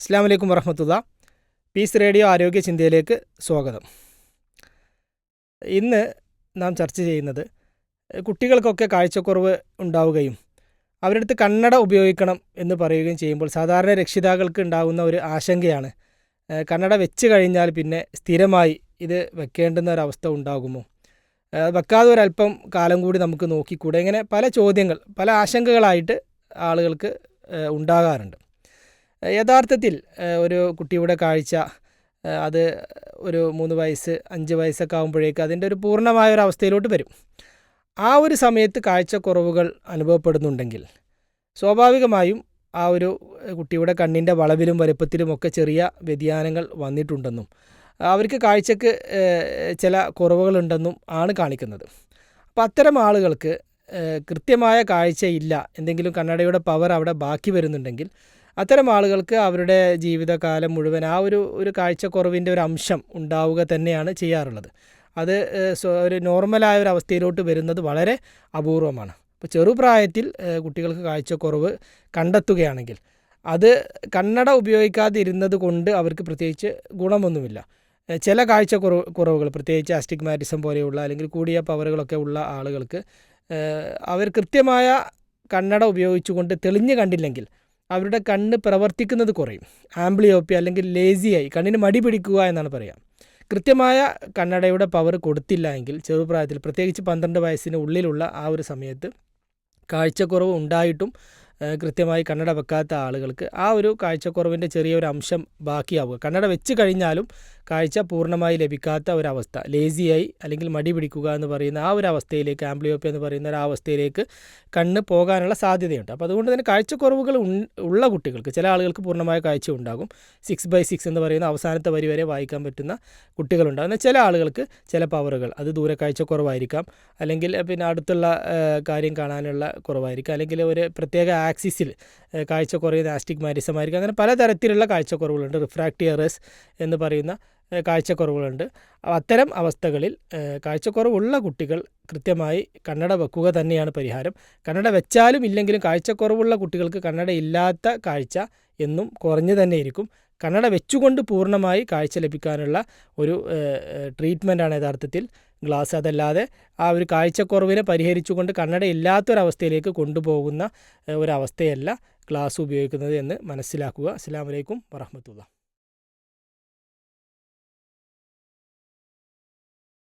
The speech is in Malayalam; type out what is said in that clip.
അസ്സാം വലൈക്കും വറഹമത്തുള്ള. പീസ് റേഡിയോ ആരോഗ്യ ചിന്തയിലേക്ക് സ്വാഗതം. ഇന്ന് നാം ചർച്ച ചെയ്യുന്നത് കുട്ടികൾക്കൊക്കെ കാഴ്ചക്കുറവ് ഉണ്ടാവുകയും അവരുടെ അടുത്ത് കണ്ണട ഉപയോഗിക്കണം എന്ന് പറയുകയും ചെയ്യുമ്പോൾ സാധാരണ രക്ഷിതാക്കൾക്ക് ഉണ്ടാകുന്ന ഒരു ആശങ്കയാണ്. കന്നഡ കണ്ണട വെച്ച് കഴിഞ്ഞാൽ പിന്നെ സ്ഥിരമായി ഇത് വെക്കേണ്ടുന്ന ഒരവസ്ഥ ഉണ്ടാകുമോ? വെക്കാതെ ഒരല്പം കാലം കൂടി നമുക്ക് നോക്കിക്കൂടെ? ഇങ്ങനെ പല ചോദ്യങ്ങൾ പല ആശങ്കകളായിട്ട് ആളുകൾക്ക് ഉണ്ടാകാറുണ്ട്. യഥാർത്ഥത്തിൽ ഒരു കുട്ടിയുടെ കാഴ്ച അത് ഒരു മൂന്ന് വയസ്സ് അഞ്ച് വയസ്സൊക്കെ ആകുമ്പോഴേക്ക് അതിന്റെ ഒരു പൂർണമായ ഒരു അവസ്ഥയിലോട്ട് വരും. ആ ഒരു സമയത്ത് കാഴ്ചക്കുറവുകൾ അനുഭവപ്പെടുന്നുണ്ടെങ്കിൽ സ്വാഭാവികമായും ആ ഒരു കുട്ടിയുടെ കണ്ണിന്റെ വളവിലും വലുപ്പത്തിലും ഒക്കെ ചെറിയ വ്യതിയാനങ്ങൾ വന്നിട്ടുണ്ടെന്നും അവർക്ക് കാഴ്ചക്ക് ചില കുറവുകളുണ്ടെന്നും ആണ് കാണിക്കുന്നത്. അപ്പോൾ അത്തരം ആളുകൾക്ക് കൃത്യമായ കാഴ്ചയില്ല എന്തെങ്കിലും കണ്ണടയുടെ പവർ അവിടെ ബാക്കി വരുന്നുണ്ടെങ്കിൽ അത്തരം ആളുകൾക്ക് അവരുടെ ജീവിതകാലം മുഴുവൻ ആ ഒരു ഒരു കാഴ്ചക്കുറവിന്റെ ഒരു അംശം ഉണ്ടാവുക തന്നെയാണ് ചെയ്യാറുള്ളത്. അത് ഒരു നോർമലായ ഒരു അവസ്ഥയിലോട്ട് വരുന്നത് വളരെ അപൂർവമാണ്. അപ്പോൾ ചെറുപ്രായത്തിൽ കുട്ടികൾക്ക് കാഴ്ചക്കുറവ് കണ്ടെത്തുകയാണെങ്കിൽ അത് കണ്ണട ഉപയോഗിക്കാതിരുന്നത് കൊണ്ട് അവർക്ക് പ്രത്യേകിച്ച് ഗുണമൊന്നുമില്ല. ചില കാഴ്ചക്കുറവ് കുറവുകൾ പ്രത്യേകിച്ച് ആസ്റ്റിഗ്മാറ്റിസം പോലെയുള്ള അല്ലെങ്കിൽ കൂടിയ പവറുകളൊക്കെ ഉള്ള ആളുകൾക്ക് അവർ കൃത്യമായ കണ്ണട ഉപയോഗിച്ചുകൊണ്ട് തെളിഞ്ഞു കണ്ടില്ലെങ്കിൽ അവരുടെ കണ്ണ് പ്രവർത്തിക്കുന്നത് കുറയും. ആംബ്ലിയോപ്പി അല്ലെങ്കിൽ ലേസിയായി കണ്ണിന് മടി പിടിക്കുക എന്നാണ് പറയുക കൃത്യമായ കണ്ണടയുടെ പവർ കൊടുത്തില്ല എങ്കിൽ ചെറുപ്രായത്തിൽ പ്രത്യേകിച്ച് പന്ത്രണ്ട് വയസ്സിന് ഉള്ളിലുള്ള ആ ഒരു സമയത്ത് കാഴ്ചക്കുറവ് ഉണ്ടായിട്ടും കൃത്യമായി കണ്ണട വെക്കാത്ത ആളുകൾക്ക് ആ ഒരു കാഴ്ചക്കുറവിന്റെ ചെറിയൊരു അംശം ബാക്കിയാവുക. കണ്ണട വെച്ച് കഴിഞ്ഞാലും കാഴ്ച പൂർണമായി ലഭിക്കാത്ത ഒരവസ്ഥ. ലേസിയായി അല്ലെങ്കിൽ മടി പിടിക്കുക എന്ന് പറയുന്ന ആ ഒരു അവസ്ഥയിലേക്ക് ആംബ്ലിയോപ്പി എന്ന് പറയുന്ന ഒരു അവസ്ഥയിലേക്ക് കണ്ണ് പോകാനുള്ള സാധ്യതയുണ്ട്. അപ്പോൾ അതുകൊണ്ട് തന്നെ കാഴ്ചക്കുറവുകൾ ഉള്ള കുട്ടികൾക്ക് ചില ആളുകൾക്ക് പൂർണമായ കാഴ്ച ഉണ്ടാകും. സിക്സ് ബൈ സിക്സ് എന്ന് പറയുന്ന അവസാനത്തെ വരി വരെ വായിക്കാൻ പറ്റുന്ന കുട്ടികളുണ്ടാകും. എന്നാൽ ചില ആളുകൾക്ക് ചില പവറുകൾ അത് ദൂരെ കാഴ്ചക്കുറവായിരിക്കാം അല്ലെങ്കിൽ പിന്നെ അടുത്തുള്ള കാര്യം കാണാനുള്ള കുറവായിരിക്കും. അല്ലെങ്കിൽ ഒരു പ്രത്യേക ആക്സിസിൽ കാഴ്ച കുറയുന്ന ആസ്റ്റിഗ്മാറ്റിസം മാരിസമായിരിക്കും അങ്ങനെ പലതരത്തിലുള്ള കാഴ്ചക്കുറവുകളുണ്ട്. റിഫ്രാക്റ്റീവ് എറേഴ്സ് എന്ന് പറയുന്ന കാഴ്ചക്കുറവുകളുണ്ട്. അത്തരം അവസ്ഥകളിൽ കാഴ്ചക്കുറവുള്ള കുട്ടികൾ കൃത്യമായി കണ്ണട വെക്കുക തന്നെയാണ് പരിഹാരം. കണ്ണട വെച്ചാലും ഇല്ലെങ്കിലും കാഴ്ചക്കുറവുള്ള കുട്ടികൾക്ക് കണ്ണട ഇല്ലാത്ത കാഴ്ച എന്നും കുറഞ്ഞു തന്നെ ഇരിക്കും. കണ്ണട വെച്ചുകൊണ്ട് പൂർണമായി കാഴ്ച ലഭിക്കാനുള്ള ഒരു ട്രീറ്റ്മെന്റാണ് യഥാർത്ഥത്തിൽ ഗ്ലാസ്. അതല്ലാതെ ആ ഒരു കാഴ്ചക്കുറവിനെ പരിഹരിച്ചുകൊണ്ട് കണ്ണട ഇല്ലാത്തൊരവസ്ഥയിലേക്ക് കൊണ്ടുപോകുന്ന ഒരവസ്ഥയല്ല ഗ്ലാസ് ഉപയോഗിക്കുന്നത് എന്ന് മനസ്സിലാക്കുക. അസ്സാം വലൈക്കും വറഹമത്തുള്ള